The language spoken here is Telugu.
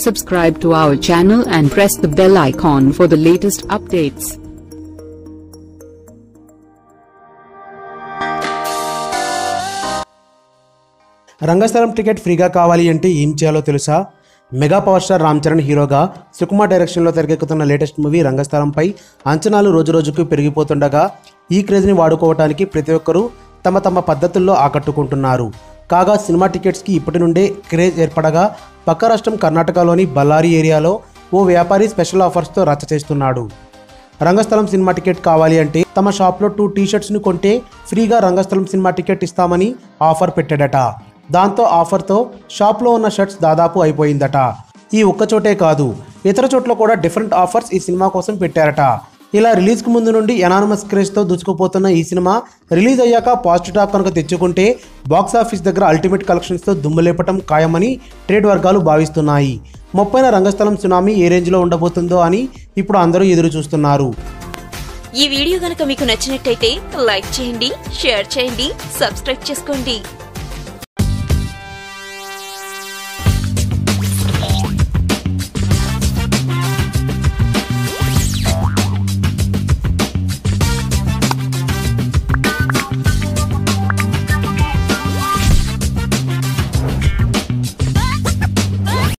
Subscribe to our channel and press the bell icon for the latest updates. Rangasthalam ticket ఫ్రీగా కావాలి అంటే ఏం చేయాలో తెలుసా mega power star Ram Charan హీరోగా సుకుమార్ డైరెక్షన్లో తెరకెక్కుతున్న లేటెస్ట్ మూవీ రంగస్థలంపై అంచనాలు రోజురోజుకు పెరిగిపోతుండగా ఈ క్రేజ్ని వాడుకోవటానికి ప్రతి ఒక్కరూ తమ తమ పద్ధతుల్లో ఆకట్టుకుంటున్నారు కాగా సినిమా టికెట్స్కి ఇప్పటి నుండే క్రేజ్ ఏర్పడగా పక్క రాష్ట్రం కర్ణాటకలోని బళ్ళారి ఏరియాలో ఓ వ్యాపారి స్పెషల్ ఆఫర్స్తో రచ్చ చేస్తున్నాడు. రంగస్థలం సినిమా టికెట్ కావాలి అంటే తమ షాప్లో టూ టీషర్ట్స్ని కొంటే ఫ్రీగా రంగస్థలం సినిమా టికెట్ ఇస్తామని ఆఫర్ పెట్టాడట. దాంతో ఆఫర్తో షాప్లో ఉన్న షర్ట్స్ దాదాపు అయిపోయిందట. ఈ ఒక్క చోటే కాదు ఇతర చోట్ల కూడా డిఫరెంట్ ఆఫర్స్ ఈ సినిమా కోసం పెట్టారట. ఇలా రిలీజ్కి ముందు నుండి ఎనానమస్ క్రేజ్తో దూసుకుపోతున్న ఈ సినిమా రిలీజ్ అయ్యాక పాజిటివ్ టాక్ కనుక తెచ్చుకుంటే బాక్స్ ఆఫీస్ దగ్గర అల్టిమేట్ కలెక్షన్స్తో దుమ్ములేపటం ఖాయమని ట్రేడ్ వర్గాలు భావిస్తున్నాయి. ముప్పైన రంగస్థలం సునామీ ఏ రేంజ్లో ఉండబోతుందో అని ఇప్పుడు అందరూ ఎదురు చూస్తున్నారు. ఈ వీడియో గనక మీకు నచ్చినట్టయితే లైక్ చేయండి షేర్ చేయండి సబ్స్క్రైబ్ చేసుకోండి.